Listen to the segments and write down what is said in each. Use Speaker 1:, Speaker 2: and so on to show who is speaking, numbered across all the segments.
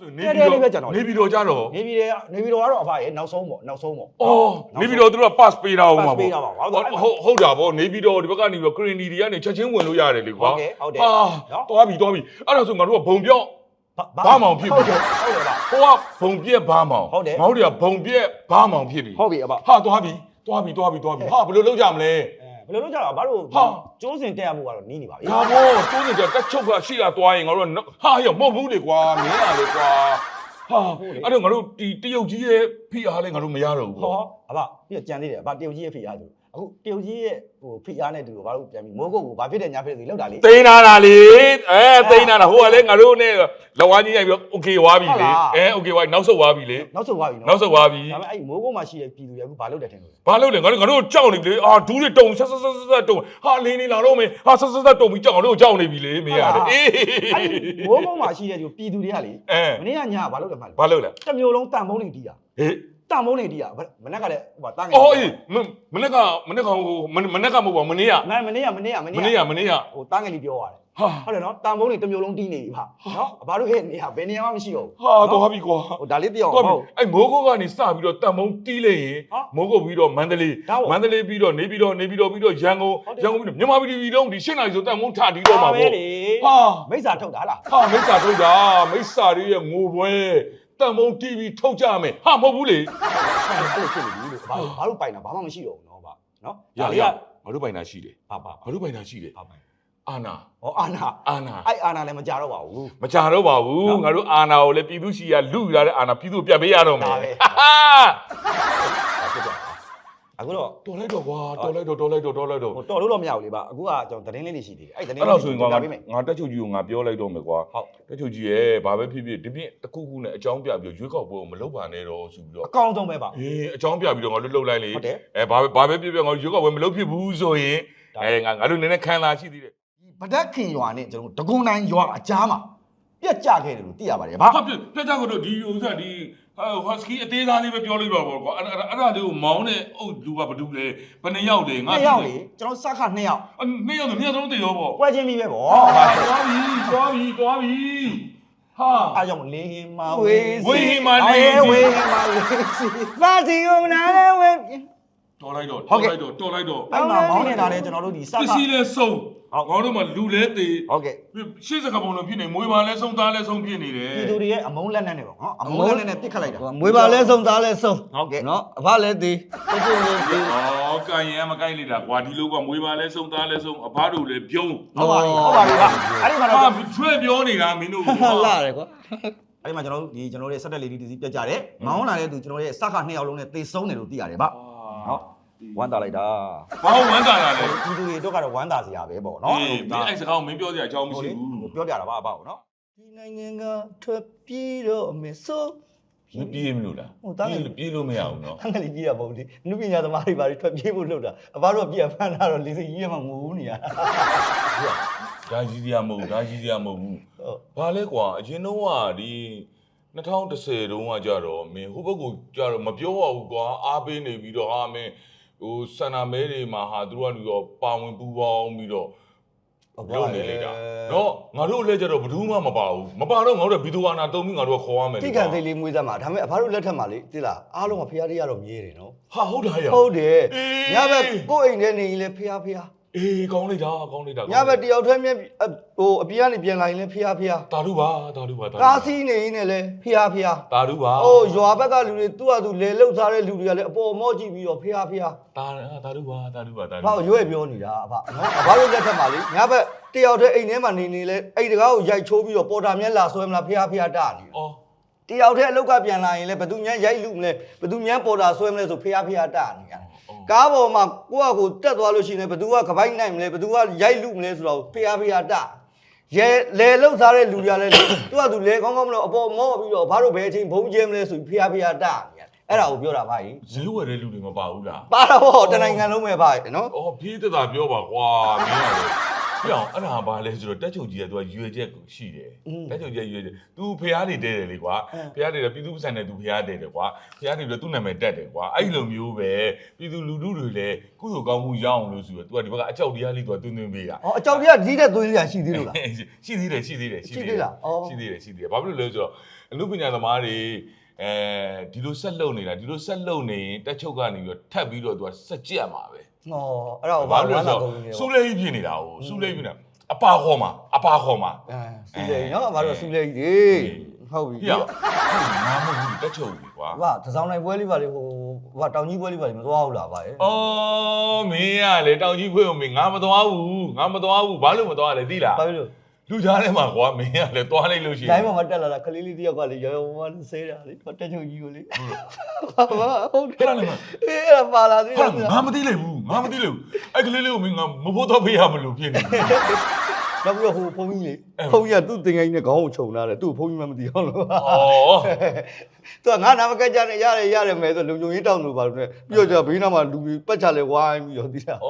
Speaker 1: ဆို
Speaker 2: တဲတဲလေးပဲကျွန်တော်
Speaker 1: နေပြီးတော့ကြတော့
Speaker 2: နေပြည်တော်နေပြည်တော်ကတော့အဖရဲ့နောက်ဆုံးပေါ့နောက်ဆုံးပေါ့
Speaker 1: အော်နေပြီးတော့သူတို့က pass ပေးတာဟုတ်မှာ
Speaker 2: pass ပေး
Speaker 1: ပေါ့
Speaker 2: တာပါဟုတ်
Speaker 1: ဟုတ်ဟုတ်တာပေါ့နေပြီးတော့ဒီဘက်ကနေပြီးတော့ green tea တွေကနေချက်ချင်းဝင်လို့ရတယ်လေကွာ
Speaker 2: ဟုတ်ကဲ့ဟုတ်တယ်
Speaker 1: ဟာ
Speaker 2: နော်
Speaker 1: သွားပြီသွားပြီအဲ့ဒါဆိုငါတို့ကဘုံပြော့ဘာမှမဖြစ်ဘူး
Speaker 2: ဟုတ်တယ်ဟုတ်တယ်ပါ
Speaker 1: ဟိုကဘုံပြက်ဘာမောင်
Speaker 2: ဟုတ်တယ်
Speaker 1: ငါတို့တွေကဘုံပြက်ဘာမောင်ဖြစ်ပြီ
Speaker 2: ဟုတ်ပြီအဖ
Speaker 1: ဟာသွားပြီသွားပြီသွားပြီသွားပြီဟာဘယ်လိုလုပ်ကြမလဲ
Speaker 2: ဘယ် လိုလုပ်ကြတော့ဘာလို့
Speaker 1: ဟာ
Speaker 2: ကျိုးစင်တက်ရမှုကတော့နီးနေပါပြီ
Speaker 1: ဒါဘောတိုးနေကြတက်ချုပ်ကရှိရသွားရင်ငါတို့ကနော်ဟာရမဟုတ်ဘူးလေကွာမင်းရလေကွာဟာအဲ့တော့ငါတို့ဒီတရုတ်ကြီးရဲ့ဖိအားလဲငါတို့မရတော့ဘူး
Speaker 2: ဟော
Speaker 1: ပေါ့
Speaker 2: အဖပြကြံသေးတယ်အဖတရုတ်ကြီးရဲ့ဖိအားသူ အခုတရုတ်ကြီးရဲ့ဟိုဖိအားနဲ့တူကိုဘာလို့ပြန်ပြီးမိုးကုတ်ကိုဘာဖြစ်တယ်ညာဖြစ်တယ်လောက်တာလေ
Speaker 1: သိန်းနာတာလေအဲသိန်းနာတာဟိုကလည်းငါတို့နဲ့လက်ဝါးကြီးရိုက်ပြီးโอเคဝါပြီလေအဲโอเคဝါနောက်ဆုတ်ဝါပြီလေ
Speaker 2: နောက်ဆုံးသွားပြီနော်
Speaker 1: နောက်ဆုတ်ဝါပြီ
Speaker 2: ဒါပေမဲ့အဲ့မိုးကုတ်မှာရှိတဲ့ပြည်သူတွေအခုဘာလုပ်တယ်ထင်လို့လဲ
Speaker 1: ဘာလို့လဲငါတို့ငါတို့ကြောက်နေပြီလေအာဒူးတွေတုံဆက်ဆက်ဆက်ဆက်တုံဟာလင်းနေလာတော့မယ်ဟာဆက်ဆက်ဆက်တုံပြီးကြောက်အောင်တို့ကြောက်နေပြီလေမင်းရတယ်အေး
Speaker 2: အဲ့ဒီမိုးကုတ်မှာရှိတဲ့ဒီပြည်သူတွေကလေ
Speaker 1: အဲ
Speaker 2: မနေ့ကညာဘာလုပ်တယ်မှလဲ
Speaker 1: ဘာလို့လဲ
Speaker 2: တစ်မျိုးလုံးတန်ဖုံးနေတီးတာ
Speaker 1: ဟေး
Speaker 2: တန်ဖုံးနေတီးတာမနေ့ကလည်းဟိုတာငယ်
Speaker 1: အော်အေးမမနေ့ကမနေ့ကဟိုမနေ့ကမဟုတ်ပါဘူးမနေ့က
Speaker 2: မမနေ့ကမနေ့ကမ
Speaker 1: မ
Speaker 2: နေ့
Speaker 1: နေ့
Speaker 2: က
Speaker 1: ကမနေ့က
Speaker 2: ဟိုတာငယ်လေးပြောရတယ်
Speaker 1: ဟာ
Speaker 2: ဟုတ်တယ်နော်တန်ဖုံးနေတစ်မျိုးလုံးတီးနေပြီဟာနော်ဘာလို့ဟဲ့နေဟာဘယ်နေရာမှမရှိတော့
Speaker 1: ဟာတော့ပြီကွာ
Speaker 2: ဘူးဟိုဒါလေးပြောအောင်
Speaker 1: တော့
Speaker 2: ဟုတ်
Speaker 1: အဲ့မိုးကုတ်ကနေစပြီးတော့တန်မုံတီးလိုက်ရင်
Speaker 2: ဟာ
Speaker 1: မိုးကုတ်ပြီးတော့မန္တလေး
Speaker 2: ဒါပေါ့
Speaker 1: မန္တလေးပြီးတော့နေပြီးတော့နေပြီးတော့ပြီးတော့ရန်ကုန်
Speaker 2: ဟုတ်တယ်
Speaker 1: ရန်ကုန်ပြီးတော့မြန်မာပြည်ပြည်တော့ဒီရှင်းနိုင်ဆိုတန်မုံထတီးတော့မှာ
Speaker 2: ပဲ
Speaker 1: ပေါ့
Speaker 2: လေ
Speaker 1: ဟာ
Speaker 2: မိစ္ဆာထုတ်တာလား
Speaker 1: ဟာမိစ္ဆာထုတ်တာမိစ္ဆာတွေရဲ့ငိုပွဲ တန်မုံ TV ထုတ်ကြမယ်ဟာမဟုတ်ဘူးလေ
Speaker 2: အဲ့လိုဖြစ်နေပြီလို့ဘာလို့ဘာလို့ပိုင်တာဘာမှမရှိတော့ဘူးနော်ဗျနော်
Speaker 1: ရ
Speaker 2: ဒါ
Speaker 1: ရ
Speaker 2: လေးက
Speaker 1: ငါတို့ပိုင်တာရှိတယ်
Speaker 2: ဘာဘာ
Speaker 1: ငါတို့ပိုင်တာရှိတယ်
Speaker 2: ဘာပိုင်
Speaker 1: အာနာ
Speaker 2: ဟောအာနာ
Speaker 1: အာနာ
Speaker 2: အဲ့အာနာလည်းမကြတော့ပါဘူး
Speaker 1: မကြတော့ပါဘူး
Speaker 2: နော်
Speaker 1: ငါတို့အာနာကိုလည်းပြည်သူရှိရလူရတဲ့အာနာပြည်သူပြန်ပေးရတော့မယ်
Speaker 2: ဒါပဲ
Speaker 1: ဟာဟာ
Speaker 2: အခုတော့
Speaker 1: တော်လိုက်တော့ကွာတော်လိုက်တော့တော်လိုက်တော့တော်လိုက်တော့
Speaker 2: ဟိုတော်လို့တော့မရဘူးလေဗျအခုကကျွန်တော်သတင်းလေးတွေရှိသေးတယ်အဲ့သတင်း
Speaker 1: အဲ့တော့ဆိုရင်ကွာ
Speaker 2: ပြပေးမယ်
Speaker 1: ငါတက်ချုပ်ကြီးကိုငါပြောလိုက်တော့မယ်ကွာ
Speaker 2: ဟုတ်
Speaker 1: တက်ချုပ်ကြီးရဲ့ဘာပဲဖြစ်ဖြစ်ဒီပြင်တစ်ခုခုနဲ့အကြောင်းပြပြီးရွေးကောက်ပွဲကိုမလုပ်ပါနဲ့တော့ဆိုပြီးတော့
Speaker 2: အကောင်းဆုံးပဲပါ
Speaker 1: အေးအကြောင်းပြပြီးတော့ငါတို့လှုပ်လိုက်လေ
Speaker 2: ဟုတ်တယ်
Speaker 1: အဲဘာပဲဘာပဲဖြစ်ဖြစ်ငါတို့ရွေးကောက်ပွဲမလုပ်ဖြစ်ဘူးဆိုရင်
Speaker 2: ဒါ
Speaker 1: အဲငါငါတို့နည်းနည်းခံလာရှိသေးတယ်
Speaker 2: ဗဒက်ခင်ရွာနဲ့ကျွန်တော်ဒဂုံတိုင်းရွာအကြားမှာ ပြက်ကြခဲ့တယ်လို့သိရပါတယ်ဗျ
Speaker 1: ဟာပြပြကြကတော့ဒီဥစ္စာဒီဟတ်စကီအသေးသားလေးပဲပြောလိုက်ပါဘောကွာအဲ့အဲ့အဲ့ဒါလေးကိုမောင်းတဲ့အုပ်လူကဘာတူလဲဘယ်နှစ်ယောက်လဲငါ
Speaker 2: နှစ်ယောက်လေကျွန်တော်စခနှစ်ယောက်
Speaker 1: အဲ့နှစ်ယောက်ဆိုနှစ်ယောက်သုံးတရောပေါ့
Speaker 2: ပွဲချင်းပြီးပဲဗော
Speaker 1: ဟာသွားပြီသွားပြီသွားပြီဟာ
Speaker 2: အားကြောင့်လင်းဟင်းမ
Speaker 1: ဝေးဟင်းမလေး
Speaker 2: ဝေးဟင်းမလေးစီပါစီကုန်နာလည်းဝေး
Speaker 1: တော်လိုက်တော့
Speaker 2: ဟုတ်
Speaker 1: တော်
Speaker 2: ကဲ့
Speaker 1: လိုက်တော့တော်လိုက်တော့
Speaker 2: အဲ့မှာမောင်းနေတာလေကျွန်တော်တို့ဒီစ
Speaker 1: ပ
Speaker 2: ခ
Speaker 1: စ္စည်းလဲဆုံး
Speaker 2: ဟုတ်
Speaker 1: ငါတို့မှလူလဲသေး
Speaker 2: ဟုတ်ကဲ့
Speaker 1: ရှေ့စကပုံလုံးဖြစ်နေမွေးပါလဲဆုံးသားလဲဆုံးဖြစ်နေတယ်
Speaker 2: ပြည်သူတွေရဲ့အမုန်းလက်နဲ့နေပေါ့နော်အမုန်းလက်နဲ့နဲ့ပြစ်ခတ်လိုက်တာ
Speaker 3: မွေးပါလဲဆုံးသားလဲဆုံး
Speaker 2: ဟုတ်ကဲ့
Speaker 3: နော်အဖလဲသေးတချို့လဲသေး
Speaker 1: ဩကန်ရင်မကိုင်းလိုက်တာကွာဒီလိုကမွေးပါလဲဆုံးသားလဲဆုံးအဖတို့လဲပြုံး
Speaker 2: ဟုတ်ပါပြီဟုတ်ပါပြီပါအဲ့ဒီမှာတော့
Speaker 1: ဟာချွဲပြောနေတာမင်းတို့
Speaker 3: ဟာလာတယ်ကွာ
Speaker 2: အဲ့ဒီမှာကျွန်တော်တို့ဒီကျွန်တော်တို့ရဲ့ဆက်တက်လေးဒီတစီပြတ်ကြတယ်မောင်းလာတဲ့သူကျွန်တော်တို့ရဲ့စခနှစ်ယောက်လုံးနဲ့တေဆုံးတယ်လို့သိရတယ်ဗျဟုတ် ဝမ်းသာလိုက်တာ
Speaker 1: ဘာဝမ်းသာတာလဲ
Speaker 2: ပြည်သူတွေတော့ကတော့ဝမ်းသာစရာပဲပေါ့နော်
Speaker 1: အေးဒီအဲ့စကားကိုမင်းပြောစရာအကြောင်းမရှိဘူး
Speaker 2: ပြောပြတာပါအပေါ့နော်
Speaker 3: ဒီနိုင်ငံကထွက်ပြေးတော့မယ်ဆို
Speaker 1: မပြေးမလို့လား
Speaker 2: ဟုတ်တားငယ်
Speaker 1: ပြေးလို့မရဘူးနော်
Speaker 2: အင်္ဂလိပ်ပြေးရပုံဒီနုပညာသမားတွေပါတွေထွက်ပြေးဖို့လုပ်တာအဘတို့ကပြန်ဖမ်းတာတော့လေစိကြီးရမှငိုနေရတာ
Speaker 1: ဒါကြီးစရာမဟုတ်ဘူးဒါကြီးစရာမဟုတ်ဘူး
Speaker 2: ဟုတ်
Speaker 1: ဘာလဲကွာအရင်တော့ကဒီ2010တုန်းကကြတော့မင်းဟိုဘက်ကကြတော့မပြောရဘူးကွာအားပေးနေပြီးတော့ဟာမင်း ဟိုဆန္ဒမဲတွေမှာဟာသူတို့ကနေတော့ပါဝင်ပူပေါင်းပြီးတော့လုပ်နေလိုက်တာနော်ငါတို့လည်းကြတော့ဘယ်သူမှမပါဘူးမပါတော့ငါတို့ကဘီသူဝါနာတုံးပြီးငါတို့ကခေါ်ရမယ်
Speaker 3: တိကန်သိလေးမွေးသားမှာဒါပေမဲ့အဖတို့လက်ထက်မှာလေတိလားအားလုံးကဖျားတရားတော့မြဲတယ်နော်
Speaker 1: ဟာဟုတ်တာရ
Speaker 3: ဟုတ်တယ်
Speaker 1: အေး
Speaker 3: ညဘက်ကိုယ့်အိမ်ထဲနေရင်လေဖျားဖျား
Speaker 1: အေးကောင်းလိုက်တာကောင်းလိုက်တာ
Speaker 3: ညဘက်တယောက်တည်းမြဲအဟိုအပြင်ကနေပြန်လာရင်လေဖျားဖျား
Speaker 1: တာဓုပါတာဓုပါတာဓုပါ
Speaker 3: ကားစီးနေရင်လည်းဖျားဖျား
Speaker 1: တာဓုပါ
Speaker 3: ဟိုရွာဘက်ကလူတွေသူ့ဟာသူလေလှုပ်စားတဲ့လူတွေကလည်းအပေါ်မော့ကြည့်ပြီးတော့ဖျားဖျား
Speaker 1: တာတာဓုပါတာဓုပါတာဓု
Speaker 3: ဘာ
Speaker 1: ပါ
Speaker 3: ရွဲ့ပြောနေတာအဖနော်အဖတို့လက်ထက်မှာလေညဘက်တယောက်တည်းအိမ်ထဲမှာနေနေလေအဲ့ဒီတကားကိုရိုက်ချိုးပြီးတော့ပေါ်တာမြက်လာဆွဲမလားဖျားဖျားတာနေ
Speaker 1: အော်
Speaker 3: တယောက်တည်းအလောက်ကပြန်လာရင်လေဘသူညမ်းရိုက်လူမလဲဘသူညမ်းပေါ်တာဆွဲမလဲဆိုဖျားဖျားတာနေရ ကားပေါ်မှာကိုယ့်အကိုတက်သွားလို့ရှိရင်ဘသူကကပိုက်နိုင်မလဲဘသူကရိုက်လူမလဲဆိုတော့ဖျားဖျားတာရဲလေလှုပ်စားတဲ့လူတွေကလည်းသူကသူလေကောင်းကောင်းမလို့အပေါ်မော့ပြီးတော့ဘာလို့ဘယ်အချိန်ဘုံကျဲမလဲဆိုပြီးဖျားဖျားတာနေရအဲ့ဒါကိုပြောတာဗျာကြီး
Speaker 1: ဈေးဝယ်တဲ့လူတွေမပါဘူးလား
Speaker 3: ပါတော့တနိုင်ငံလုံးပဲဗျာနော်
Speaker 1: အော်ဖေးသက်သာပြောပါကွာမင်းရတယ် ပြောင်းအဲ့ဒါဘာလဲဆိုတော့တက်ချုပ်ကြီးကသူကရွေချက်ရှိတယ်တက်ချုပ်ကြီးကရွေချက် तू ဖះနေတဲတယ်လေကွာဖះနေတယ်ပြည်သူ့ဆိုင်နဲ့ तू ဖះတဲတယ်ကွာဖះနေပြီးတော့သူ့နာမည်တက်တယ်ကွာအဲ့လိုမျိုးပဲပြည်သူလူထုတွေလည်းကုသိုလ်ကောင်းမှုရအောင်လို့ဆိုတော့ तू ကဒီဘက်ကအကြောက်တရားလေး तू ကတွင်းတွင်းပေးတာ
Speaker 3: ဟောအကြောက်တရားကြီးတဲ့သွေးလေးရှိသေးလို့လား
Speaker 1: ရှိသေးတယ်ရှိသေးတယ်
Speaker 3: ရှိသေးလားအော်
Speaker 1: ရှိသေးတယ်ရှိသေးတယ်ဘာဖြစ်လို့လဲဆိုတော့အမှုပညာသမားတွေအဲဒီလိုဆက်လုံနေတာဒီလိုဆက်လုံနေရင်တက်ချုပ်ကနေပြီးတော့ထပ်ပြီးတော့ तू ကဆက်ကြက်မှာပဲ
Speaker 3: ဟောအဲ့ဒါကိုဘာလို့လဲဆို
Speaker 1: စူလေးကြီးဖြစ်နေတာ哦စူလေးဖြစ်နေတာအပါခေါ်မှာအပါခေါ်မှာ
Speaker 3: အဲစီလေနော်ဘာလို့စီလေကြီးဟုတ်ပြီ
Speaker 1: ပြငါမဟုတ်ဘူးတက်ချုပ်ပြီကွာ
Speaker 3: ဘာတစောင်းနိုင်ပွဲလေးပါလေဟိုဘာတောင်ကြီးပွဲလေးပါလေမသွားဘူးလားဗျာ
Speaker 1: အော်မင်းကလေတောင်ကြီးဖွေးကိုမင်းငါမသွားဘူးငါမသွားဘူးဘာလို့မသွားလဲသိလား
Speaker 3: ဘာဖြစ်လို့
Speaker 1: လူကြားထဲမှာကွာမင်းကလေသွားလိုက်လို့ရှိရ
Speaker 3: ဒို
Speaker 1: င်
Speaker 3: င်းပေါ်မှာတက်လာတာကလေးလေးတယောက်ကလေရောရောမမဆဲတာလေတက်ချုံကြီးကိုလေဟာဟုတ်တယ်
Speaker 1: အဲ့ဒါလည်းမ
Speaker 3: အေးအဲ့ဒါပါလာသေး
Speaker 1: ဟာ
Speaker 3: တယ်
Speaker 1: ငါမသိလိုက်ဘူးငါမသိလိုက်ဘူးအဲ့ကလေးလေးကိုမင်းငါမဖို့တော့ပေးရမလို့ဖြစ်နေတယ်
Speaker 3: နောက်ပြီးတော့ဟိုဖုန်းကြီးလေဖုန်းကြီးကသူ့တင်ငယ်ကြီးနဲ့ခေါင်းကိုခြုံလာတယ်သူ့ဖုန်းကြီးမှမသိအောင်လို့
Speaker 1: ဩ
Speaker 3: သူကငါနာမကကြနဲ့ရတယ်ရတယ်မယ်ဆိုလုံချုံကြီးတောင်းလို့ပါလို့နဲ့ပြီးတော့ကျဘေးနားမှာလူကြီးပတ်ချလဲဝိုင်းပြီးတော့ဒီလား
Speaker 1: ဩ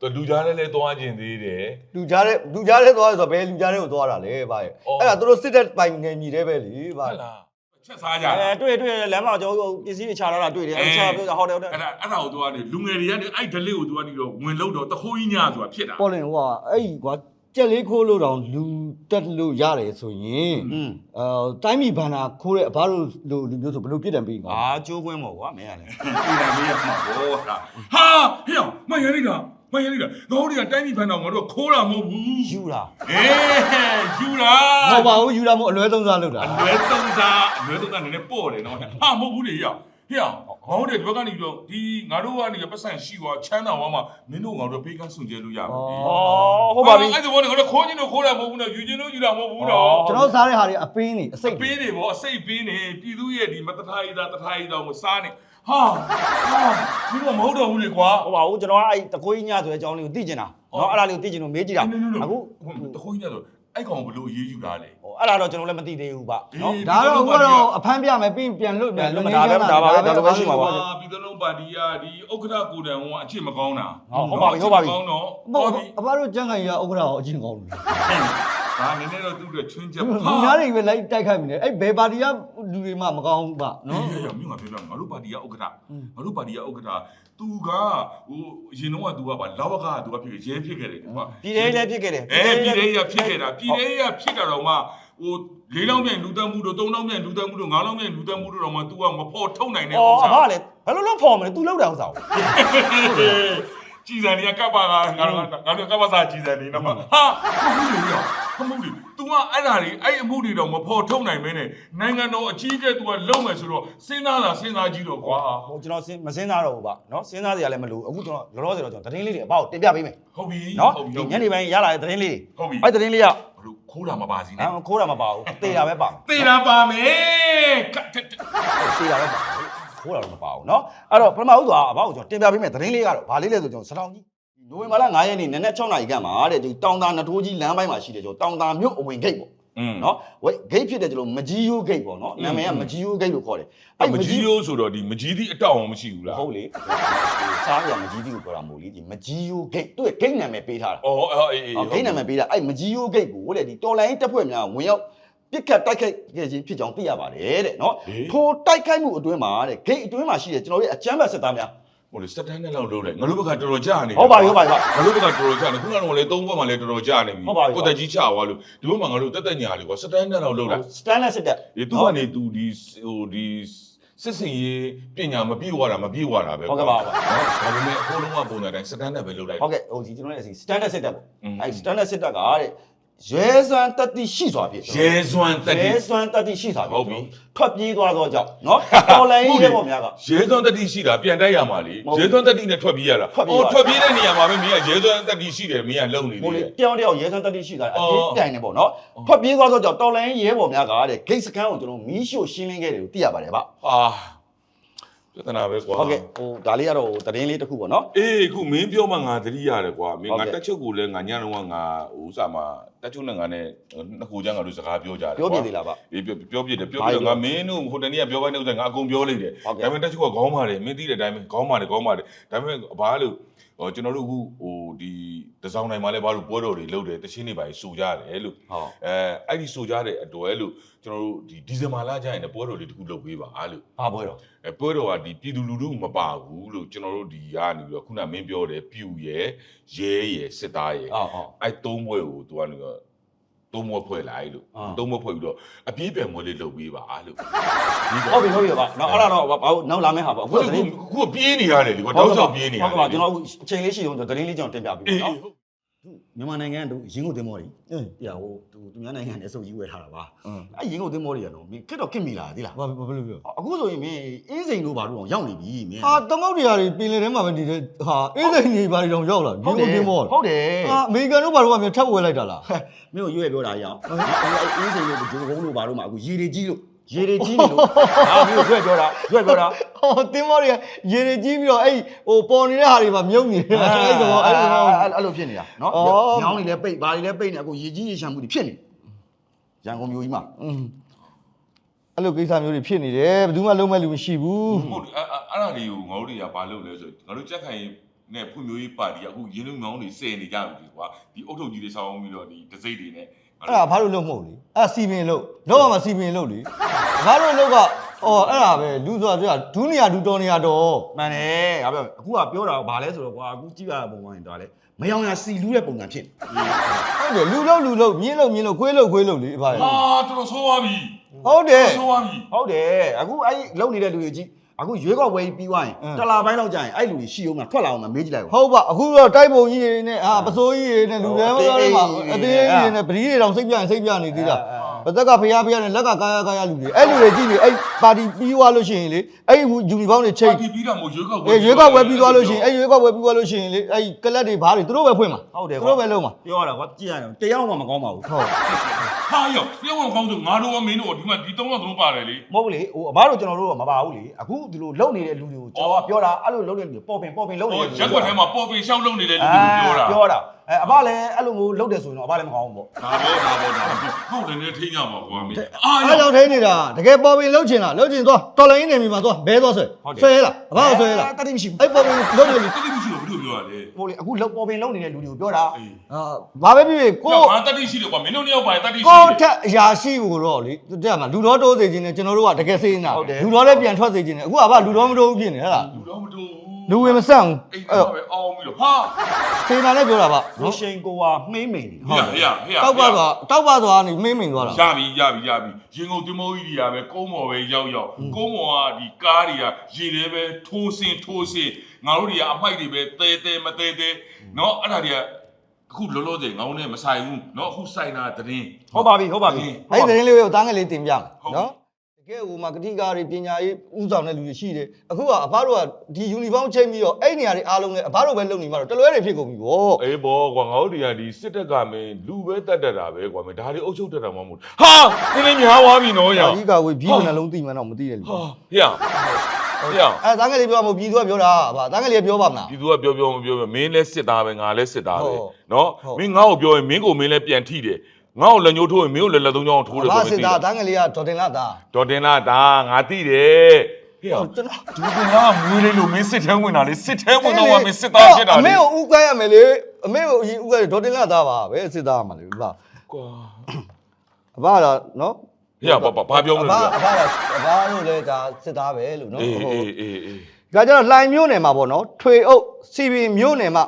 Speaker 1: တော်လူကြားထဲလဲသွားကျင်သေးတယ်
Speaker 3: လူကြားတဲ့လူကြားတဲ့သွားဆိုတော့ဘယ်လူကြားတဲ့ကိုသွားတာလဲဗျာရဲ့အဲ့ဒါသူတို့စစ်တဲ့ပိုင်နေမြည်တဲ့ပဲလေဗျာ
Speaker 1: ဟုတ်လားချက်စားကြ
Speaker 2: အဲ
Speaker 1: တာ
Speaker 2: တွေ့တွေ့လမ်းမှာကျွန်တော်ပစ္စည်းတွေချလာတာတွေ့တယ်အဲချပြောဟောတယ်ဟုတ်တယ်
Speaker 1: အဲ့ဒါအဲ့ဒါကိုသူကနေလူငယ်တွေကနေအဲ့ဒလေးကိုသူကနေတော့ဝင်လို့တော့တခိုးကြီးညာဆိုတာဖြစ်တာ
Speaker 3: ပေါ်လင်ဟိုကအဲ့ဒီကွာကြက်လေးခိုးလို့တောင်လူတက်လို့ရတယ်ဆိုရင်
Speaker 2: อืม
Speaker 3: အဲတိုင်းပြည်ဘန္နာခိုးတဲ့အဘတို့လိုလူမျိုးဆိုဘယ်လိုပြစ်ဒဏ်ပေးကွာ
Speaker 2: အာကျိုးကွင်းပေါ့ကွာမင်းကလည်း
Speaker 1: ပြည်တယ်မေးရမှာဘောဟာဟာဟေ့မရလိတာ မရလိတာငါတို့တွေကတိုင်းပြည်ဖန်တော်ငါတို့ခိုးတာမဟုတ်ဘူး
Speaker 2: ယူတာ
Speaker 1: အေးယူတာ
Speaker 3: မဟုတ်ပါဘူးယူတာမို့အလွဲသုံးစားလုပ်တာ
Speaker 1: အလွဲသုံးစားအလွဲသုံးစားနည်းနည်းပေါ့တယ်နော်ဟာမဟုတ်ဘူးလေဟေ့ဟေ့ငါတို့တွေဒီဘက်ကနေပြီးတော့ဒီငါတို့ကနေပတ်စံရှိသွားချမ်းသာသွားမှမင်းတို့ငါတို့ပေးကန်းစွန်ကြဲလို့ရမှာ
Speaker 2: ဩဟုတ်ပါပြီ
Speaker 1: အဲ့ဒါဘောနဲ့ငါတို့ခိုးချင်းတို့ခိုးတာမဟုတ်ဘူးနော်ယူချင်းတို့ယူတာမဟုတ်ဘူးနော်
Speaker 3: ကျွန်တော်စားတဲ့ဟာတွေအပင်းနေအစိတ်
Speaker 1: ပေးနေပေါ့အစိတ်ပေးနေပြည်သူရဲ့ဒီမတထားရည်သားတထားရည်သားကိုစားနေ ဟာဟာဒီကမဟုတ်တော့ဘူးလေကွာ
Speaker 2: ဟုတ်ပါဘူးကျွန်တော်ကအဲ့တကိုးကြီးညဆိုတဲ့အကြောင်းလေးကိုသိကျင်တာနော်အဲ့ဒါလေးကိုသိကျင်လို့မေးကြည့်တာအခု
Speaker 1: တခိုးကြီးကတော့အဲ့ကောင်ဘလို့အေးအေးယူတာလေ
Speaker 2: ဟိုအဲ့ဒါတော့ကျွန်တော်လည်းမသိသေးဘူးဗျနော်
Speaker 3: ဒါတော့ဘုကတော့အဖမ်းပြမယ်ပြီးပြန်လွတ်မယ်လွတ်နေချမ်းသာ
Speaker 1: ပြည်သူလုံးပါတီကဒီဥက္ကဋ္ဌကိုတန်ဟိုအချစ်မကောင်းတာကောင်းတော့
Speaker 3: ဘု
Speaker 1: ဟုတ်ပြီ
Speaker 3: အဘတို့ကျန်းကန်ကြီးကဥက္ကဋ္ဌကိုအချင်းကောင်းတယ်
Speaker 1: ဒါနည်းနည်းတော့သူ့အတွက်ချွင်းချက်
Speaker 3: လူများတွေပဲလိုက်တိုက်ခိုက်မိတယ်အဲ့ဘယ်ပါတီကလူတွေမှမကောင်းဘူးဗျနော်
Speaker 1: နော်ရမြို့ငါပြောပြငါတို့ပါတီကဥက္ကဋ္ဌငါတို့ပါတီကဥက္ကဋ္ဌသူကဟိုအရင်တော့ကသူကပါလာဝကသူကဖြစ်ရဲဖြစ်ခဲ့တယ်ကွာ
Speaker 2: ပြည်သေးလည်းဖြစ်ခဲ့တယ်
Speaker 1: အဲပြည်သေးရဖြစ်ခဲ့တာပြည်သေးရဖြစ်တာတော့မှဟိုလေးလောင်းပြန်လူတက်မှုတို့သုံးလောင်းပြန်လူတက်မှုတို့ငါးလောင်းပြန်လူတက်မှုတို့တော့မှ तू ကမဖော်ထုတ်နိုင်တဲ့ဥ
Speaker 2: အော်
Speaker 1: စ္အစာ
Speaker 2: ဖလည်းဘယ်လိုလုပ်ဖော်မလဲ तू လောက်တာဥစ္စာ ကို
Speaker 1: ကြည်စံနေကပ်ပါကငါတို့ငါတို့ကပ်ပါစာကြည်စံနေတော့မှဟာဟုတ်ပြီရောဟုတ်ပြီ तू ကအဲ့ဓာတွေအဲ့အမှုတွေတော့မဖော်ထုတ်နိုင်မင်းနဲ့နိုင်ငံတော်အကြီးအကဲ तू ကလုံမယ်ဆိုတော့စဉ်းစားတာစဉ်းစားကြည့်တော့ကွာ
Speaker 2: ဟိုကျွန်တော်မစင်းသားတော့ဘူးဗျနော်စင်းသားစရာလည်းမလိုအခုကျွန်တော်လောလောဆယ်တော့ကျွန်တော်သတင်းလေးတွေအပေါ့တင်ပြပေးမယ်
Speaker 1: ဟုတ်ပြီ
Speaker 2: နော်
Speaker 1: ဟုတ်ပြီ
Speaker 2: ဒီညနေပိုင်းရလာတဲ့သတင်းလေးတွေ
Speaker 1: ဟုတ်ပြီ
Speaker 2: အဲ့သတင်းလေးက
Speaker 1: ဘလို့ခိုးတာမပါစီနဲ့
Speaker 2: ဟမ်ခိုးတာမပါဘူးတေးတာပဲပါ
Speaker 1: သေတာပါမယ်ကတ်တက်
Speaker 2: တေးတာပဲပါ ခိုးတာတော့မပါဘူးနော်အဲ့တော့ပထမဦးစွာအပေါ့ကျွန်တော်တင်ပြပေးမယ်သတင်းလေးကတော့ဗာလေးလဲဆိုကျွန်တော်စတောင်းကြီးနိုဝင်ဘာလ9ရက်နေ့နနက်6နာရီခန့်မှာတဲ့ဒီတောင်တာနထိုးကြီးလမ်းပိုင်းမှာရှိတယ်ကျွန်တော်တောင်တာမြို့အဝင်ဂိတ်ပေါ့
Speaker 1: อืม
Speaker 2: နော်ဝိတ်ဂိတ်ဖြစ်တဲ့ကျွန်တော်မကြီးယိုးဂိတ်ပေါ့နော်နာမည်ကမကြီးယိုးဂိတ်လို့ခေါ်တယ်
Speaker 1: အဲ့မကြီးရိုးဆိုတော့ဒီမကြီးသည့်အတောက်အောင်မရှိဘူးလား
Speaker 2: ဟုတ်လေစားရမကြီးသီးကိုပြောတာမဟုတ်လေဒီမကြီးယိုးဂိတ်သူ့ရဲ့ဂိတ်နာမည်ပေးထားတာ
Speaker 1: အော်အော်အေးအေး
Speaker 2: ဟောဂိတ်နာမည်ပေးတာအဲ့မကြီးယိုးဂိတ်ကိုတဲ့ဒီတော်လိုင်းတက်ဖွဲ့များဝင်ရောက် ပြစ်ခတ်တိုက်ခိုက်ခဲ့ခြင်းဖြစ်ကြောင်းသိရပါတယ်တဲ့နော်ထိုတိုက်ခိုက်မှုအတွင်းမှာတဲ့ဂိတ်အတွင်းမှာရှိတဲ့ကျွန်တော်ရဲ့အကြမ်းဖက်စစ်သားများ
Speaker 1: ဟိုလေစက်တန်းနဲ့လောက်လုံးတယ်ငါတို့ဘက်ကတော်တော်ကြာနေ
Speaker 2: ဟုတ်ပါပြီဟုတ်ပါပြီ
Speaker 1: ငါတို့ဘက်ကတော်တော်ကြာနေခုနကတော့လေသုံးဘက်မှာလည်းတော်တော်ကြာနေပြီ
Speaker 2: ဟုတ်ပါပြီ
Speaker 1: ကိုတက်ကြီးချသွားလို့ဒီဘက်မှာငါတို့တက်တက်ညာလေကွာစက်တန်းနဲ့လောက်လုံးတာ
Speaker 2: စတန်လက်စစ်တပ်
Speaker 1: ဒီသူကနေသူဒီဟိုဒီစစ်စင်ရေးပညာမပြေဝတာမပြေဝတာပဲ
Speaker 2: ဟုတ်ကဲ့ပါပါ
Speaker 1: ဒါပေမဲ့အကုန်လုံးကပုံစံတိုင်းစက်တန်းနဲ့ပဲလုံးလိုက်
Speaker 2: ဟုတ်ကဲ့ဟိုဒီကျွန်တော်ရဲ့အစီစတန်လက်စစ်တပ်ပေါ့
Speaker 1: อืม
Speaker 2: အဲ့စတန်လက်စစ်တပ်ကတဲ့ ရဲစွမ်းတက်တိရှိစွာဖြစ်
Speaker 1: ရဲစွမ်းတက်
Speaker 2: ရဲ
Speaker 1: တီ
Speaker 2: စွမ်းတက်တိရှိစွာဖြစ်
Speaker 1: ဟုတ်ပြီ
Speaker 2: ထွက်ပြေးသွားသောကြောင့်နော်တော်လိုင်းရဲဘော်များက
Speaker 1: ရဲစွမ်းတက်တီရှိတာပြန်တိုက်ရမှာလေ
Speaker 2: ဟုတ်ပြီ
Speaker 1: ရဲစွမ်းတက်တီနဲ့ထွက်ပြေးရတာ
Speaker 2: ထွက်ပြေး
Speaker 1: အော်
Speaker 2: ပါ
Speaker 1: ထွက်ပြေးတဲ့နေရာမှာပဲမင်းကရဲစွမ်းတက်တီရှိတယ်မင်းကလုံနေ
Speaker 2: ဟို
Speaker 1: တယ်
Speaker 2: လေတယောက်တယောက်ရဲစွမ်းတက်တိရှိတာအ
Speaker 1: အော်
Speaker 2: တင်းတိုင်နေပေါ့နော်ထွက်ပြေးသွားသောကြောင့်တော်လိုင်းရဲဘော်များကတဲ့ဂိတ်စကန်ကိုကျွန်တော်မီးရှို့ရှင်းလင်းခဲ့တယ်လို့သိရပါတယ်ဗျ
Speaker 1: အာပြဿနာပဲကွာ
Speaker 2: ဟုတ်ကဲ့ဟိုဒါလေးကတော့သတင်းလေးတစ်ခုပေါ့နော်
Speaker 1: အေးခုမင်းပြောမှငါသတိရတယ်ကွာမင်း
Speaker 2: ဟုတ်
Speaker 1: ငါ
Speaker 2: ကဲ့
Speaker 1: တက်ချုပ်ကိုလည်းငါညလုံးကငါဥစားမှာတက်ချုံနဲ့ငါနဲ့နှစ်ခုချမ်းငါတို့စကားပြောကြတယ်
Speaker 2: ပြောပြသေးလားဗျ
Speaker 1: အေးပြောပြောပြတယ်ပြောပြတော့ငါမင်းတို့ဟိုတနေ့ကပြောပိုင်းတဲ့ဥစ္စာငါအကုန်ပြောလိုက်တယ်
Speaker 2: ဟုတ်ကဲ့
Speaker 1: ဒါပေမဲ့တက်ချုံကခေါင်းပါတယ်မင်းသိတဲ့အတိုင်းပဲခေါင်းပါတယ်ခေါင်းပါတယ်ဒါပေမဲ့ဘာလို့ဟိုကျွန်တော်တို့အခုဟိုဒီတစောင်းတိုင်းမှာလည်းဘာလို့ပွဲတော်တွေလုပ်တယ်တချင်းတွေပါစူကြတယ်လို့
Speaker 2: ဟုတ်
Speaker 1: အဲအဲ့ဒီစူကြတဲ့အတွက်လို့ကျွန်တော်တို့ဒီဒီဇင်ဘာလကျရင်လည်းပွဲတော်တွေတခုလုပ်ပေးပါလို့
Speaker 2: ဘာပွဲတော့
Speaker 1: အဲပွဲတော်ကဒီပြည်သူလူထုမပါဘူးလို့ကျွန်တော်တို့ဒီကနေပြီးတော့ခုနမင်းပြောတယ်ပြူရယ်ရဲရယ်စစ်သားရယ်
Speaker 2: အော်အော်
Speaker 1: အဲ့သုံးဘွဲကိုသူကနေတော့ သုံးဘွဲဖွဲ့လိုက်လို့
Speaker 2: အာ
Speaker 1: သုံးဘွဲဖွဲ့ပြီးတော့အပြေးပြန်မွေးလေးလုပ်ပေးပါလို့
Speaker 2: ဟုတ်ပြီဟုတ်ပြီပါနော်အဲ့ဒါတော့ဘာလို့နောက်လာမယ့်ဟာပေါ့အခု
Speaker 1: ခု
Speaker 2: က
Speaker 1: က
Speaker 2: တရင်
Speaker 1: ခုကပြေးနေရတယ်လေကွာတောက်ချောက်ပြေးနေရ
Speaker 2: ဟုတ်
Speaker 1: တယ်
Speaker 2: ကဲ့ပါကျွန်တော်အခုအချိန်လေးရှိတော့သတင်းလေးကျွန်တော်တင်ပြပေး
Speaker 1: အေး
Speaker 2: မ ယ်
Speaker 1: အေး
Speaker 2: နော်မြန်မာနိုင်ငံတို့ရင်းကုန်သင်္ဘောတွေတရားဟိုသူသူများနိုင်ငံနဲ့အစုပ်ကြီးဝယ်ထားတာပါ
Speaker 3: อืม
Speaker 2: အဲ့ရင်းကုန်သင်္ဘောတွေကတော့မင်းခက်တော့ခက်မိလားသိလား
Speaker 3: ဘာဘာလို့ပြော
Speaker 2: အခုဆိုရင်မင်းအင်းစိန်တို့ဘာလို့အောင်ရောက်နေပြီမင်း
Speaker 3: ဟာသမုတ်တရားတွေပင်လယ်ထဲမှာပဲနေတဲ့ဟာအေးစိန်ကြီးဘာတွေတော့ရောက်လာဒီကုန်တင်းမော
Speaker 2: ဟုတ်တယ်
Speaker 3: ဟာအမေရိကန်တို့ဘာလို့ကမြန်ထပ်ဝယ်လိုက်တာလား
Speaker 2: မင်းကိုရွေ့ပြောတာရအောင်အဲ့အင်းစိန်တို့ဂျိုးကုန်းတို့ဘာလို့မှအခုရေတွေကြီးလို့ ရေတွေကြီးနေလို့ဟာမင်းကိုရွေ့ပြောတာရွေ့ပြောတာ
Speaker 3: ဟောတင်းမောတွေကရေတွေကြီးပြီးတော့အဲ့ဟိုပေါ်နေတဲ့ဟာတွေမှာမြုပ်နေတယ်အဲ့ဒါအဲ့ဒါ
Speaker 2: အဲ့လိုဖြစ်နေတာနော်
Speaker 3: အော်
Speaker 2: ညောင်းနေလဲပိတ်ဘာတွေလဲပိတ်နေအခုရေကြီးရေရှမ်းမှုတွေဖြစ်နေရန်ကုန်မြို့ကြီးမှာ
Speaker 3: อืมအဲ့လိုကိစ္စမျိုးတွေဖြစ်နေတယ်ဘယ်သူမှလုံးမဲ့လူမရှိဘူး
Speaker 1: ဟုတ်တယ်အဲ့အဲ့အဲ့ဒါတွေကိုငါတို့တွေကဘာလုပ်လဲဆိုငါတို့ကြက်ခိုင်နဲ့ဖွံ့ဖြိုးရေးပါတီကအခုရင်းနှီးမြောင်းတွေစယ်နေကြပြီကွာဒီအုတ်ထုပ်ကြီးတွေဆောင်းပြီးတော့ဒီဒစိမ့်တွေနဲ့
Speaker 3: အဲ့ဒါဘာလို့လုံးမဟုတ်လေအဲ့ဒါစီပင်လို့လောက်ရမှာစီပင်လို့လေဘာလို့လောက်ကအော်အဲ့ဒါပဲလူဆိုတာပြောဒူးနေရဒူးတော်နေရတော့
Speaker 2: မှန်တယ်ငါပြောအခုကပြောတာကဘာလဲဆိုတော့ကွာအခုကြည့်ရတဲ့ပုံမှန်ရင်တော့လေမယောင်ရစီလူးတဲ့ပုံစံဖြစ်နေ
Speaker 3: ဟုတ်တယ်လူလုံးလူလုံးမြင်းလုံးမြင်းလုံးခွေးလုံးခွေးလုံးလေဘာလဲ
Speaker 1: ဟာတော်တော်ဆိုးသွားပြီ
Speaker 3: ဟုတ်တယ်
Speaker 1: ဆိုးသွားပြီ
Speaker 2: ဟုတ်တယ်အခုအဲ့လုံနေတဲ့လူတွေကြီး အခုရွေးကောက်ပွဲပြီးသွားရင်
Speaker 3: အင်း
Speaker 2: တလာပိုင်းလောက်ကြာရင်အဲ့လူတွေရှိအောင်မထွက်လာအောင်မမေးကြည့်လိုက်ပါ
Speaker 3: ဟုတ်ပါအခုတော့တိုက်ပုံကြီးတွေနဲ့ဟာပစိုးကြီးတွေနဲ့လူတွေမတော်တွေမှာအသေးကြီးတွေနဲ့ပတိတွေတောင်စိတ်ပြရင်စိတ်ပြနေသေးတာ ဘသက်ကဖျားဖျားနဲ့လက်ကကာယကာယလူတွေအဲ့လူတွေကြည့်နေအဲ့ပါတီပြီးသွားလို့ရှိရင်လေအဲ့ယူနီဖောင်းတွေချိ
Speaker 1: ပါ
Speaker 3: တ်
Speaker 1: တီပြီးတော့မို့ရွေးကောက်ပွဲ
Speaker 3: အေးရွေးကောက်ပွဲပြီးသွားလို့ရှိရင်အဲ့ရွေးကောက်ပွဲပြီးသွားလို့ရှိရင်လေအဲ့ကလပ်တွေဘားတွေသူတို့ပဲဖွင့်မှာ
Speaker 2: ဟုတ်တယ်
Speaker 3: သူတို့ပဲလုံးမှာ
Speaker 2: ပြောရတာကွာကြည့်ရအောင်တရားမှမကောင်းပါဘူး
Speaker 3: ဟုတ်
Speaker 1: ဟာယောပြောင်းကောင်းဆိုငါတို့ကမင်းတို့ဒီမှာဒီသုံးယောက်သုံးပါတယ်လေ
Speaker 2: မဟုတ်ဘူးလေဟိုအဘတို့ကျွန်တော်တို့ကမပါဘူးလေအခုဒီလိုလုံနေတဲ့လူတွေကိုကျွန်တော်ကပြောတာအဲ့လိုလုံနေတဲ့လူတွေပေါ်ပင်ပေါ်ပင်လုံနေ
Speaker 1: ဟို
Speaker 2: တဲ့လူ
Speaker 1: ရက်ကွက်ထဲမှာပေါ်ပင်ရှောက်လုံးနေတဲ့လူတွေကိုပြောတာ
Speaker 2: ပြောတာ အဲအဘလည်းအဲ့လိုမျိုးလုံတယ်ဆိုရင်တော့အဘလည်းမကောင်းဘူးပေါ့
Speaker 1: ဒါဘောဒါဘောဒါဘောဟုတ်တယ်နဲ့ထိန်းကြပါကွာမင်းအာ
Speaker 3: အဲ့
Speaker 1: ယော
Speaker 3: ကြောင့်ထိနေတာတကယ်ပေါ်ပင်လှုပ်ချင်တာလှုပ်ချင်သွားတော်လိုင်းနေပြီမှာသွားဘဲသွားဆွဲဆွဲလားအဘကဆွဲလား
Speaker 2: တတိမရှိဘူး
Speaker 3: အဲ့ပေါ်ပင်လှုပ်နေပြီ
Speaker 1: တတိမရှိတော့ဘူးလို့ပြောရတယ်
Speaker 2: ဟိုလေအခုလုံပေါ်ပင်လုံနေတဲ့လူတွေကိုပြောတာ
Speaker 1: အေး
Speaker 3: အာဘာပဲဖြစ်ဖြစ်
Speaker 1: ကို
Speaker 3: ကို
Speaker 1: ငါတတိရှိတယ်ကွာမင်းတို့နှစ်ယောက်ပါတတိရှိ
Speaker 3: ကိုထက်အရာရှိကိုတော့လေတဲ့မှာလူတော်တိုးစေခြင်းနဲ့ကျွန်တော်တို့ကတကယ်စေးနေတာလူတော်လည်းပြန်ထွက်စေခြင်းနဲ့အခုကဘာလူတော်မတိုးဘူးဖြစ်နေဟဲ့လား
Speaker 1: လူတော့မတူဘူး
Speaker 3: လူဝင်မဆန့်ဘူး
Speaker 1: အဲ့
Speaker 3: အဲ့
Speaker 1: တော့ပဲအောင်းပြီးတော့ဟာ
Speaker 3: စေနာလည်းပြောတာပါ
Speaker 2: လူရှင်ကိုကမှိမ့်မိန်နေ
Speaker 1: ဟေ့ဟေ့ဟေ့
Speaker 3: တောက်ပါသွားတောက်ပါသွားနေမင်းမင်သွားတာ
Speaker 1: ရပြီရပြီရပြီရင်ကုန်တင်မိုးကြီးတွေကပဲကုန်းမော်ပဲရောက်ရောက်ကုန်းမော်ကဒီကားတွေကရေထဲပဲထိုးစင်ထိုးစင်ငါတို့တွေကအမိုက်တွေပဲတဲတဲမတဲတဲเนาะအဲ့ဒါတွေကအခုလောလောဆယ်ငောင်းနဲ့မဆိုင်ဘူးเนาะအခုဆိုင်တာတရင်
Speaker 2: ဟုတ်ပါပြီဟုတ်ပါပြီ
Speaker 3: အဲ့ဒီသတင်းလေးကိုတားငယ်လေးတင်ပြမယ်
Speaker 1: ဟုတ်
Speaker 3: နော်တ ကဲဟိုမှာကတိကာတွေပညာရေးဥဆောင်တဲ့လူတွေရှိတယ်အခုကအဖားတို့ကဒီ uniform ချိန်ပြီးတော့အဲ့နေရာတွေအားလုံးလည်းအဖားတို့ပဲလုံနေမှာတော့တလွဲတွေဖြစ်ကုန်ပြီဗော
Speaker 1: အေးဘောကွာငါတို့တွေကဒီစစ်တပ်ကမင်းလူပဲတတ်တတ်တာပဲကွာမင်းဒါတွေအုပ်ချုပ်တတ်တာမှမဟုတ်ဟာဒီနေ့များသွားပြီနော်ရော
Speaker 3: င်ဒီကဝေးပြီးနှလုံးသိမှန်းတော့မသိတယ်လူ
Speaker 1: ဟာဟေ့ဟုတ်ရောင်
Speaker 3: အဲသားငယ်လေးပြောမှပြည်သူကပြောတာဗာသားငယ်လေးပြောပါမလား
Speaker 1: ပြည်သူကပြောပြောမပြောမင်းလည်းစစ်သားပဲငါလည်းစစ်သားပဲ
Speaker 3: နော်
Speaker 1: မင်းငါ့ကိုပြောရင်မင်းကိုမင်းလည်းပြန်ထိတယ် ငါ့ကိုလက်ညှိုးထိုးရင်မင်းကိုလည်းလက်သုံးချောင်းထိုးတယ်
Speaker 3: ဘာ
Speaker 1: ဆို
Speaker 3: စစ်
Speaker 1: တော့
Speaker 3: သားတားငယ်လေးကဒေါ်တင်လာသား
Speaker 1: ဒေါ်တင်လာဒါငါသိတယ်ဟေ့
Speaker 3: ဟုတ်ကျွန်တော်
Speaker 1: ဒူတင်လာမွေးလေးလို့မင်းစစ်ထဲဝင်တာလေစစ်ထဲဝင်တော့ကမင်းစစ်သားဖြစ်တာ
Speaker 3: အမေ
Speaker 1: လေ
Speaker 3: ကိုဥကဲရမယ်လေအမေကိုအရင်ဥကဲဒေါ်တင်လာသားပါပဲစစ်သားမှာလေဗာ
Speaker 1: ကွာ
Speaker 3: အဘကတော့နော်
Speaker 1: ဟေ့ဘာဘာဘာပြောမ
Speaker 3: အ
Speaker 1: လဲ
Speaker 3: ဘ
Speaker 1: ဗျာ
Speaker 3: အဘကတော့အဘတို့လည်းဒါစစ်သားပဲလို့နော်
Speaker 1: အေး
Speaker 3: ဟုတ်
Speaker 1: အေးအေးအေး
Speaker 3: ဒါကြတော့လှိုင်မြို့နယ်မှာပေါ့နော်ထွေအုပ်စီပင်မြို့နယ်မှာ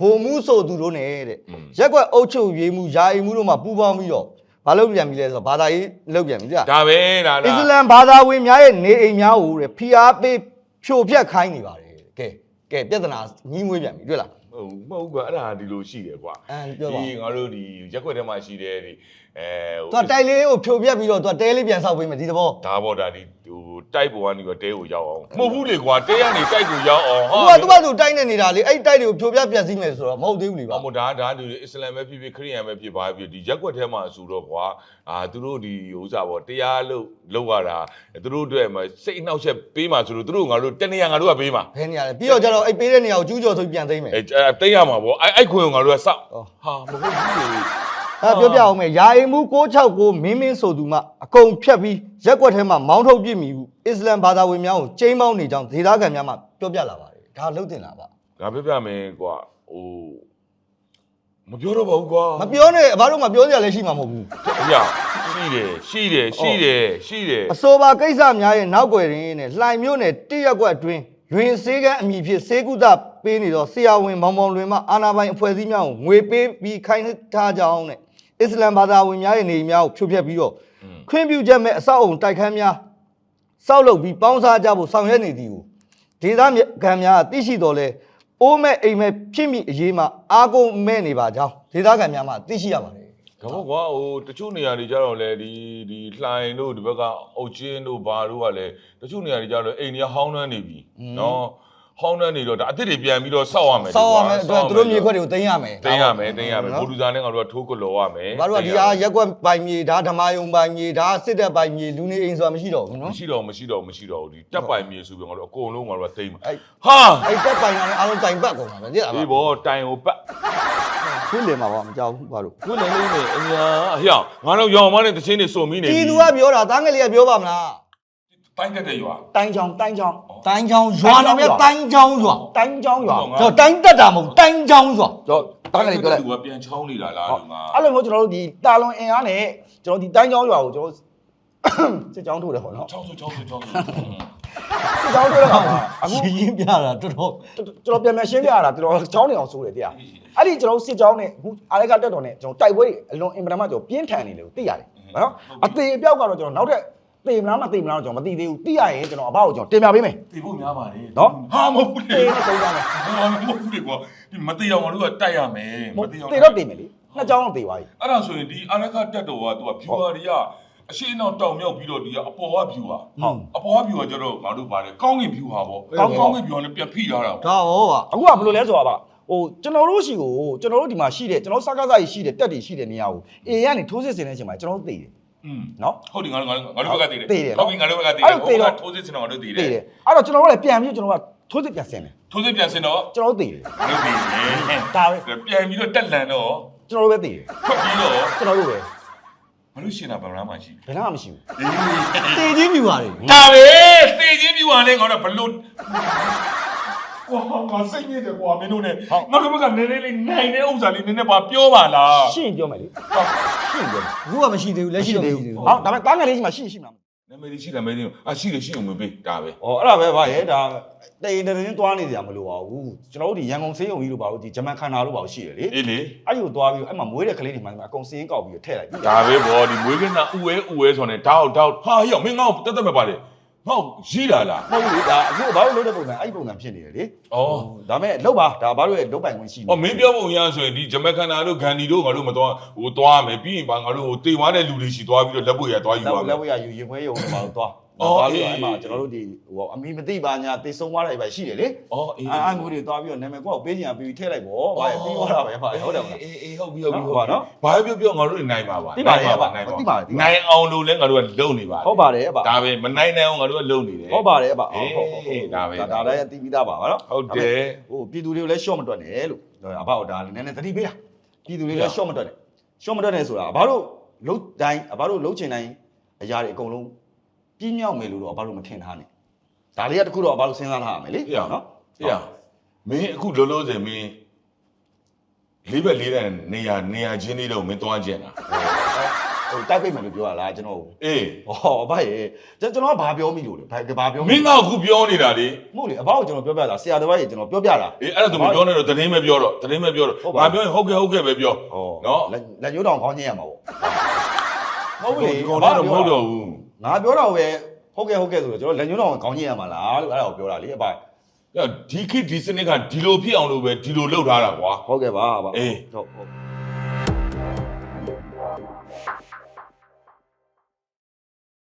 Speaker 3: ဘုံမှုဆိုသူတို့နဲ့တဲ့ရက်ကွက်အုပ်ချုပ်ရေးမှုယာယီမှုတို့မှာပူးပေါင်းပြီးတော့ဘာလုပ်ပြန်ပြီလဲဆိုတော့ဘာသာရေးလုပ်ပြန်ပြီကြာ
Speaker 1: ဒါပဲဒါ
Speaker 3: အစ္စ
Speaker 1: လား
Speaker 3: လမ်ဘာသာဝင်များရဲ့နေအိမ်များကိုတဲ့ဖိအားပေးဖြိုဖျက်ခိုင်းနေပါတယ်ကဲကဲပြဿနာညှိမွေးပြန်ပြီတွေ့လား
Speaker 1: ဟုတ်မဟုတ်ကွာအဲ့ဒါဒီလိုရှိတယ်ကွာ
Speaker 3: အဲပြောပါ
Speaker 1: ဒီငါတို့ဒီရက်ွက်ထဲမှာရှိတယ်ဒီအဲ
Speaker 3: သူကတိုက်လေးကိုဖြိုဖျက်ပြီးတော့သူကတဲလေးပြန်ဆောက်ပေးမယ်ဒီသဘော
Speaker 1: ဒါပေါ့ဒါဒီဟိုတိုက်ပေါ်ကနေတော့တဲကိုရောက်အောင်မဟုတ်ဘူးလေကွာတဲကနေတိုက်ကိုရောက်အောင်
Speaker 3: သူကသူကသူတိုက်နေနေတာလေအဲ့တိုက်တွေကိုဖြိုဖျက်ပြက်စီးမယ်ဆိုတော့မဟုတ်သေးဘူးလေပါ
Speaker 1: အမဒါဒါဒီအစ္စလာမ်ပဲဖြစ်ဖြစ်ခရစ်ယာန်ပဲဖြစ်ပါဖြစ်ဒီရက်ွက်ထဲမှာဆိုတော့ကွာအာသူတို့ဒီဥစ္စာပေါ့တရားလို့လောက်ရတာသူတို့အတွက်မစိတ်အနှောက်အယှက်ပေးမှဆိုလို့သူတို့ငါတို့တနေရငါတို့ကပေးမှာ
Speaker 3: ဘယ်နေရာလဲပြီးတော့ကျတော့အဲ့ပေးတဲ့နေရာကိုကျူးကျော်ဆိုပြီးပြန်သိမ်းမယ်
Speaker 1: အဲအဲတိတ်ရမှာပေါ့အဲအဲ့ခွင်ကိုငါတို့ကစောက်
Speaker 3: အော်
Speaker 1: ဟာမဟုတ်ဘူးလေ
Speaker 3: အဲပြောပြအောင်မယ်ယာအိမ်မှု669မင်းမင်းဆိုသူမှအကုန်ဖြတ်ပြီးရက်ကွက်ထဲမှာမောင်းထုတ်ပြစ်မိဘူးအစ္စလမ်ဘာသာဝင်များကိုကျိမ်းမောင်းနေကြောင်းဒေသခံများမှပြောပြလာပါတယ်ဒါလှုပ်တင်လာပါ
Speaker 1: ငါပြပြမယ်ကွာဟိုမပြောတော့ပါဘူးကွာ
Speaker 3: မပြောနဲ့အဘတို့မှပြောစရာလည်းရှိမှာမဟုတ်ဘူး
Speaker 1: အရာရှိတယ်ရှိတယ်ရှိတယ်ရှိတယ်
Speaker 3: အဆိုပါကိစ္စများရဲ့နောက်ွယ်ရင်းနဲ့လှိုင်မြို့နယ်တရက်ကွက်အတွင်းရွင်စေးကန်းအမိဖြစ်စေကုသပေးနေတော့ဆရာဝန်မောင်မောင်လွင်မှအာနာပိုင်အဖွဲ့အစည်းများကိုငွေပေးပြီးခိုင်းထားကြအောင်နဲ့ အစ္စလမ်ဘာသာဝင်များရဲ့နေအိမ်များကိုဖြိုဖျက်ပြီးတော့ခွင့်ပြုချက်မဲ့အဆောက်အုံတိုက်ခန်းများစောက်လုပ်ပြီးပေါင်းစားကြဖို့ဆောင်ရွက်နေသည်ကိုဒေသခံများကသိရှိတော်လဲအိုးမဲ့အိမ်မဲ့ဖြစ်မိအရေးမှာအာကုန်မဲ့နေပါကြောင်းဒေသခံများမှသိရှိရပါတယ်
Speaker 1: ကဘောကွာဟိုတချို့နေရာတွေကြတော့လေဒီဒီလှိုင်တို့ဒီဘက်ကအုတ်ချင်းတို့ဘာတို့ကလည်းတချို့နေရာတွေကြတော့အိမ်တွေကဟောင်းနှမ်းနေပြီနော် ဟောင်းနှမ်းနေတော့ဒါအစ်စ်တွေပြန်ပြီးတော့စောက်ရမယ်
Speaker 3: စောက်ရမယ်အတွက်သူတို့မြေခွက်တွေကိုတင်ရမယ်
Speaker 1: တင်ရမယ်တင်ရမယ်ဘူဒူဇာနဲ့ငါတို့ကထိုးကလောရမယ်
Speaker 3: ဘာလို့ကဒီအားရက်ကွက်ပိုင်မြေဒါဓမ္မယုံပိုင်မြေဒါစစ်တပ်ပိုင်မြေလူနေအိမ်ဆိုတာမရှိတော့ဘူးနော်
Speaker 1: မရှိတော့မရှိတော့မရှိတော့ဘူးဒီတက်ပိုင်မြေဆိုပြီးငါတို့အကုန်လုံးငါတို့ကတိမ့်မှာ
Speaker 3: အဲ့
Speaker 1: ဟာ
Speaker 3: အဲ့တက်ပိုင်ကလည်းအားလုံးတိုင်ပတ်ကုန်တာပဲသိလား
Speaker 1: ဒီဘောတိုင်ကိုပတ်
Speaker 3: ခွင့်လင်မှာပါမကြောက်ဘူးဘာလို့
Speaker 1: ခုလည်းလေးနေအညာအဟျောင်းငါတို့ရောင်မနဲ့တချင်းနေစုံမိနေပြီ
Speaker 3: ပြည်သူကပြောတာတားငယ်လေးကပြောပါမလား
Speaker 1: တိုင်းတက်တဲ့ရွာ
Speaker 2: တိုင်းချောင်းတိုင်းချောင်း
Speaker 3: တိုင်းချောင်းရွာနာမည်တိုင်းချောင်းရွာ
Speaker 2: တိုင်းချောင်းရွာ
Speaker 3: ကျွန်တော်တိုင်းတက်တာမဟုတ်တိုင်းချောင်းရွာ
Speaker 2: တော့တားကလေးပြောလိုက်
Speaker 1: သူကပြန်ချောင်းနေတာလားလူငါ
Speaker 2: အဲ့လိုမျိုးကျွန်တော်တို့ဒီတာလွန်အင်အားနဲ့ကျွန်တော်ဒီတိုင်းချောင်းရွာကိုကျွန်တော်စစ်ကြောင်းထိုးတယ်ပေါ့နော်
Speaker 1: ချောင်းဆိုချောင်းဆိုချောင်းဆို
Speaker 2: စစ်ကြောင်းထိုးတဲ့အခါမှာအခု
Speaker 3: ရှင်းရင်းပြတာတော်တော်
Speaker 2: ကျွန်တော်ပြန်ပြန်ရှင်းပြရတာကျွန်တော်ချောင်းနေအောင်ဆိုးတယ်တရားအဲ့ဒီကျွန်တော်စစ်ကြောင်းနဲ့အခုအားရကတက်တော်နဲ့ကျွန်တော်တိုက်ပွဲအလွန်အင်မတန်မှကျွန်တော်ပြင်းထန်နေလို့သိရတယ်နော်အသေးအပြောက်ကတော့ကျွန်တော်နောက်ထပ် သေမလားမသေမလားတော့ကျွန်တော်မသိသေးဘူးသိရရင်ကျွန်တော်အဘောက်ကိုကျွန်တော်တင်ပြပေးမယ်
Speaker 1: တေဖို့များပါလေ
Speaker 2: နော်
Speaker 1: ဟာမဟုတ်ဘူးလေ
Speaker 2: သေတော့သုံးကြမယ်
Speaker 1: ဟာမဟုတ်ဘူးလေကွာဒီမတေအောင်ငါတို့ကတိုက်ရမယ်မတေအောင်
Speaker 2: သေတော့တင်မယ်လေနှစ်ကြောင်းတော့သေသွားပြီ
Speaker 1: အဲ့ဒါဆိုရင်ဒီအာရကတက်တော်ကသူက viewer တွေကအရှိနောက်တောင်မြောက်ပြီးတော့ဒီကအပေါ်က viewer
Speaker 2: ဟုတ်
Speaker 1: အပေါ်က viewer ကျတော့ငါတို့ပါတယ်ကောင်းကင် view ဟာပေါ့ကောင်းကောင်းကင် viewer နဲ့ပြန်ဖိထားတာပေါ့
Speaker 3: ဒါဟောပါ
Speaker 2: အခုကဘယ်လိုလဲဆိုတော့ပါဟိုကျွန်တော်တို့ရှိကိုကျွန်တော်တို့ဒီမှာရှိတဲ့ကျွန်တော်စကားစားကြီးရှိတဲ့တက်တွေရှိတဲ့နေရာကိုအေကနေထိုးစစ်ဆင်တဲ့အချိန်မှာကျွန်တော်တို့သိတယ်
Speaker 1: อืม
Speaker 2: နော်
Speaker 1: ဟုတ်တယ်ငါတို့ငါတို့ငါတို့ဘက်ကတည်တယ်
Speaker 2: တည်တယ်
Speaker 1: ဟုတ်ပြီငါတို့ဘက်ကတည်
Speaker 2: အဲ့
Speaker 1: တယ်
Speaker 2: လိုတည်တော့
Speaker 1: ထိုးစစ်စင်တော့ငါတို့တည်
Speaker 2: သိ
Speaker 1: တယ်
Speaker 2: တယ်အဲ့တော့ကျွန်တော်တို့လည်းပြန်ပြီးကျွန်တော်ကထိုးစစ်ပြန်ဆင်တယ်
Speaker 1: ထိုးစစ်ပြန်စင်တော့
Speaker 2: ကျွန်တော်တို့သိတယ်
Speaker 1: ငါတို့တည်တယ်
Speaker 2: ဒါပဲ
Speaker 1: ပြန်ပြီးတော့တက်လန်တော့
Speaker 2: ကျွန်တော်တို့ပဲသိတယ်
Speaker 1: ထွက်ပြီးတော့
Speaker 2: ကျွန်တော်တို့ပဲ
Speaker 1: မလို့ရှင်တာဗမာမှရှိ
Speaker 2: ဘယ်တော့မှမရှိဘူး
Speaker 3: တေချင်းပြပါလေ
Speaker 1: ဒါပဲတေချင်းပြူဟာလေငါတို့ဘလို့ ကွာငါစိတ်ညစ်တယ်ကွာမင်းတို့ ਨੇ ငါတို့ဘက်ကနည်းနည်းလေးနိုင်တဲ့ဥစ္စာလေးနည်းနည်းပါပြောပါလား
Speaker 2: ရှင်းပြောမယ်လေရှင်းပြောမယ်
Speaker 3: အခုကမရှိသေးဘူးလက်ရှိတော့မရှိသေးဘူး
Speaker 2: ဟောဒါပေမဲ့တားငယ်လေးရှိမှရှိရှိမှာ
Speaker 1: နာမည်ကြီးရှိတယ်မင်းတို့အာရှိတယ်ရှိအောင်မပေးဒါပဲ
Speaker 2: ဩအဲ့ဒါပဲဗါရဲ့ဒါတိန်တရင်သွားနေကြမလို့ပါဘူးကျွန်တော်တို့ဒီရန်ကုန်ဆေးရုံကြီးလို့ပါလို့ဒီဂျမန်ခန္ဓာလို့ပါလို့ရှိတယ်လေ
Speaker 1: အေးလေ
Speaker 2: အဲ့ဒီကိုသွားပြီးအဲ့မှာမွေးတဲ့ကလေးတွေမှအကုန်စင်းကောက်ပြီးထည့်လိုက်ပြီ
Speaker 1: ဒါပဲဗောဒီမွေးကင်းတာဥဝဲဥဝဲဆိုနေတောက်တောက်ဟာဟေ့မင်းငါ့ကိုတက်တက်မဲ့ပါလေ ငါ့ကိုရှိတာလား
Speaker 2: မဟုတ်ဘူးလေဒါအခုဘာလို့လုပ်တဲ့ပုံစံအဲ့ဒီပုံစံဖြစ်နေတယ်လေ
Speaker 1: ဩ
Speaker 2: ဒါမဲ့လောက်ပါဒါဘာလို့ရဲ့လုတ်ပိုင်ခွင့်ရှိနေ။
Speaker 1: အော်မင်းပြောပုံရဆိုရင်ဒီဂျမက်ခန္ဓာတို့ဂန်ဒီတို့ငါတို့မသွားဟိုသွားမယ်ပြီးရင်ပါငါတို့ဟိုတေသွားတဲ့လူတွေရှိသွားပြီးတော့လက်ပွေရသွားယူ
Speaker 2: လက်
Speaker 1: ရမ
Speaker 2: လက်
Speaker 1: ယ်
Speaker 2: ဝရယူရင်ခွဲရုံနဲ့ဘာလို့သွား
Speaker 1: အော်
Speaker 2: ဘာလို့
Speaker 1: အေး
Speaker 2: အဲ့မှာကျွန်တော်တို့ဒီဟိုအမီမသိပါညာတေဆုံးသွားတာပဲရှိတယ်လေ။
Speaker 1: အော်အေး
Speaker 2: အဲ့အမျိုးတွေသွားပြီးတော့နာမည်ကိုပေးချင်ပြီးထည့်လိုက်ပေါ့ဘာပြီးသွားတာပဲပါဟုတ်တယ်မလား
Speaker 1: အေးအေးဟုတ်ပြီဟုတ်ပြီ
Speaker 2: ဟုတ်ပါနော်။
Speaker 1: ဘာပြောပြောငါတို့နိုင်ပါပါ
Speaker 2: သိပါတယ်
Speaker 1: နိုင်ပါ
Speaker 2: သိ
Speaker 1: နိုင်
Speaker 2: ပါ
Speaker 1: ပါ
Speaker 2: တယ်သိပါတယ်
Speaker 1: နိုင်အောင်လို့လဲငါတို့ကလုံနေပါ
Speaker 2: ဟုတ်ပါတယ်ဗျ
Speaker 1: ဒါပဲမနိုင်နိုင်အောင်ငါတို့ကလုံနေတယ်
Speaker 2: ဟုတ်ပါတယ်ဗျ
Speaker 1: အေး
Speaker 2: ဟုတ်ဟုတ်ဟုတ်
Speaker 1: ဒါပဲ
Speaker 2: ဒါဒါလည်းသိပြီးသားပါဗောနော်
Speaker 1: ဟုတ်တယ်
Speaker 2: ဟိုပြည်သူတွေကိုလည်းရှော့မတွက်နဲ့လို့အဘတော့ဒါလည်းနည်းနည်းသတိပေးတာပြည်သူတွေလည်းရှော့မတွက်နဲ့ရှော့မတွက်နဲ့ဆိုတာအဘတို့လှုပ်တိုင်းအဘတို့လှုပ်ချင်တိုင်းအရာတွေအကုန်လုံး ပြင်းမြောက်မယ်လို့တော့အဘတို့မထင်ထားနဲ့ဒါလေးကတခုတော့အဘတို့စဉ်းစားထားရမယ်လေ
Speaker 1: အေး
Speaker 2: နော်
Speaker 1: အေးမင်းအခုလောလောဆယ်မင်းလေးဘက်လေးတဲ့နေရာနေရာချင်းလေးတော့မင်းသွားကြင်တာ
Speaker 2: ဟိုတိုက်ပိတ်မယ်လို့ပြောရလားကျွန်တော်
Speaker 1: အေး
Speaker 2: ဟောအဘရေကျွန်တော်ကဘာပြောမိလို့လဲဘာဘာပြော
Speaker 1: မင်းကအခုပြောနေတာလေ
Speaker 2: မဟုတ်လေအဘကိုကျွန်တော်ပြောပြတာဆရာတော်ကြီးကျွန်တော်ပြောပြတာ
Speaker 1: အေးအဲ့ဒါဆိုမပြောနဲ့တော့သတင်းပဲပြောတော့သတင်းပဲပြောတော့
Speaker 2: ဟုတ်ပါ
Speaker 1: ငါပြောရင်ဟုတ်ကဲ့ဟုတ်ကဲ့ပဲပြော
Speaker 2: ဟော
Speaker 1: နော်
Speaker 2: လက်လက်ညှိုးတောင်ခေါင်းချင်းရမှာပေါ့မဟုတ်ဘူးလေ
Speaker 1: ဒီကောင်တော့မဟုတ်တော့ဘူး
Speaker 2: ငါပြောတော့ပဲဟုတ်ကဲ့ဟုတ်ကဲ့ဆိုတော့ကျွန်တော်လက်ညှိုးတောင်ခေါင်းချင်းရမှာလားလို့အဲ့ဒါကိုပြောတာလေအဘ။
Speaker 1: အဲ့ဒီခေတ်ဒီစနစ်ကဒီလိုဖြစ်အောင်လို့ပဲဒီလိုလုပ်ထားတာကွာ
Speaker 2: ဟုတ်ကဲ့ပါအဘ
Speaker 1: အေး
Speaker 2: ဟုတ်ဟုတ်